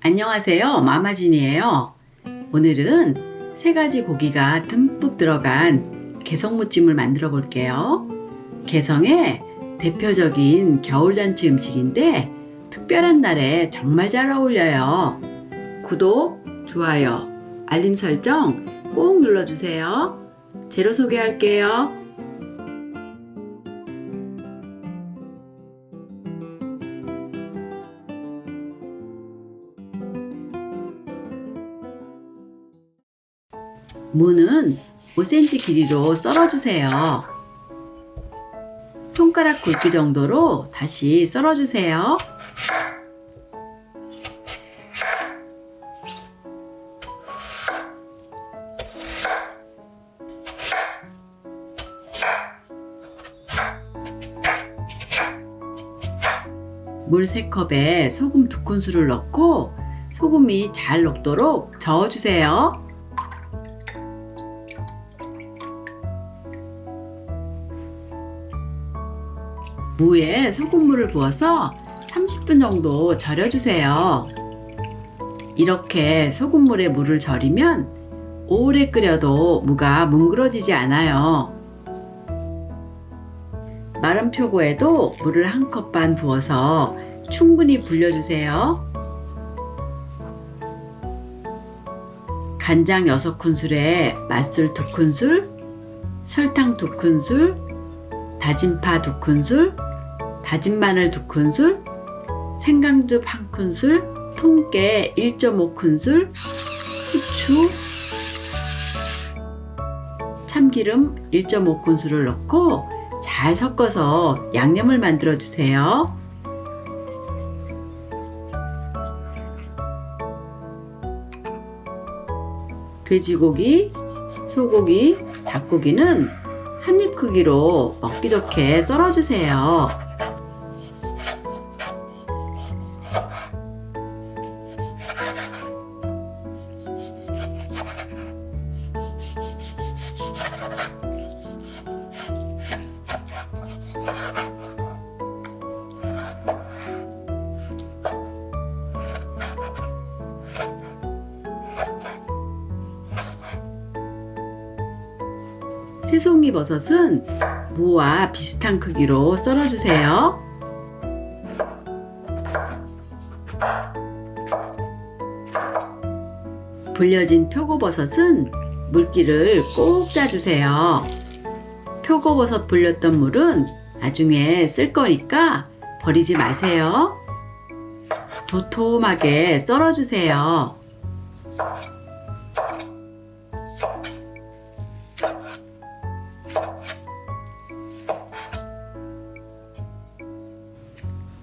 안녕하세요. 마마진이에요. 오늘은 세 가지 고기가 듬뿍 들어간 개성무침을 만들어 볼게요. 개성의 대표적인 겨울잔치 음식인데 특별한 날에 정말 잘 어울려요. 구독, 좋아요, 알림 설정 꼭 눌러주세요. 재료 소개할게요. 무는 5cm 길이로 썰어주세요. 손가락 굵기 정도로 다시 썰어주세요. 물 3컵에 소금 2큰술을 넣고 소금이 잘 녹도록 저어주세요. 무에 소금물을 부어서 30분 정도 절여주세요. 이렇게 소금물에 물을 절이면 오래 끓여도 무가 뭉그러지지 않아요. 마른 표고에도 물을 한 컵 반 부어서 충분히 불려주세요. 간장 6큰술에 맛술 2큰술, 설탕 2큰술, 다진파 2큰술, 다진 마늘 2큰술, 생강즙 1큰술, 통깨 1.5큰술, 후추, 참기름 1.5큰술을 넣고 잘 섞어서 양념을 만들어 주세요. 돼지고기, 소고기, 닭고기는 한입 크기로 먹기 좋게 썰어주세요. 새송이 버섯은 무와 비슷한 크기로 썰어주세요. 불려진 표고버섯은 물기를 꼭 짜주세요. 표고버섯 불렸던 물은 나중에 쓸 거니까 버리지 마세요. 도톰하게 썰어주세요.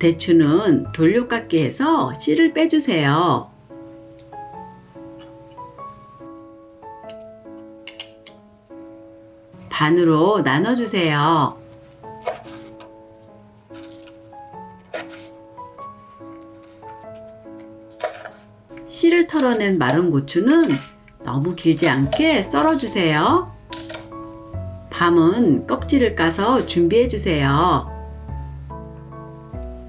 대추는 돌려깎기 해서 씨를 빼주세요. 반으로 나눠주세요. 씨를 털어낸 마른 고추는 너무 길지 않게 썰어주세요. 밤은 껍질을 까서 준비해주세요.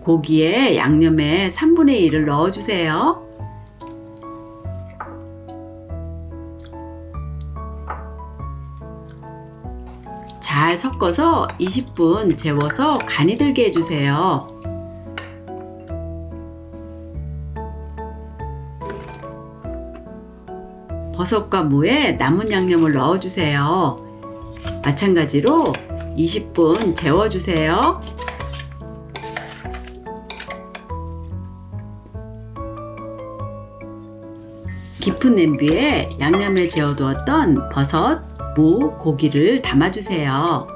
고기에 양념에 3분의 1을 넣어주세요. 잘 섞어서 20분 재워서 간이 들게 해주세요. 버섯과 무에 남은 양념을 넣어주세요. 마찬가지로 20분 재워주세요. 깊은 냄비에 양념에 재워두었던 버섯, 무, 고기를 담아주세요.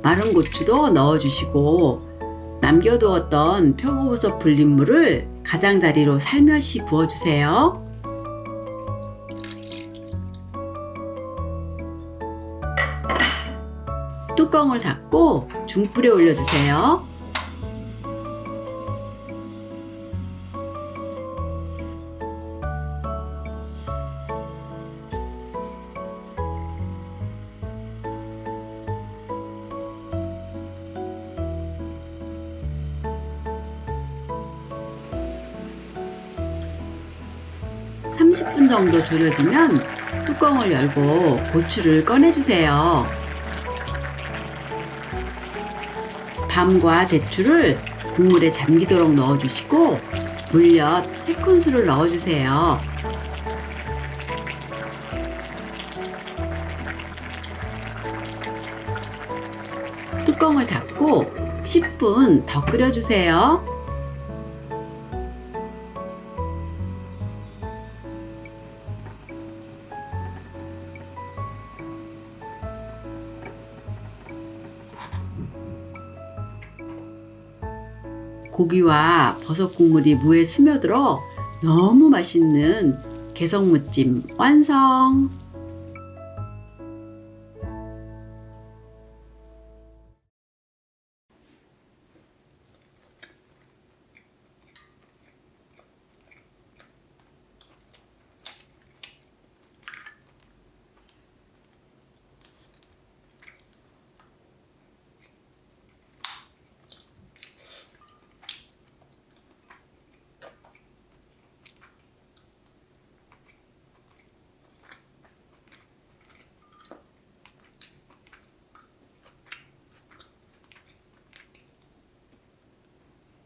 마른 고추도 넣어주시고 남겨두었던 표고버섯 불린 물을 가장자리로 살며시 부어주세요. 뚜껑을 닫고 중불에 올려주세요. 30분 정도 졸여지면 뚜껑을 열고 고추를 꺼내주세요. 밤과 대추를 국물에 잠기도록 넣어주시고 물엿 3큰술을 넣어주세요. 뚜껑을 닫고 10분 더 끓여주세요. 고기와 버섯 국물이 무에 스며들어 너무 맛있는 개성무찜 완성!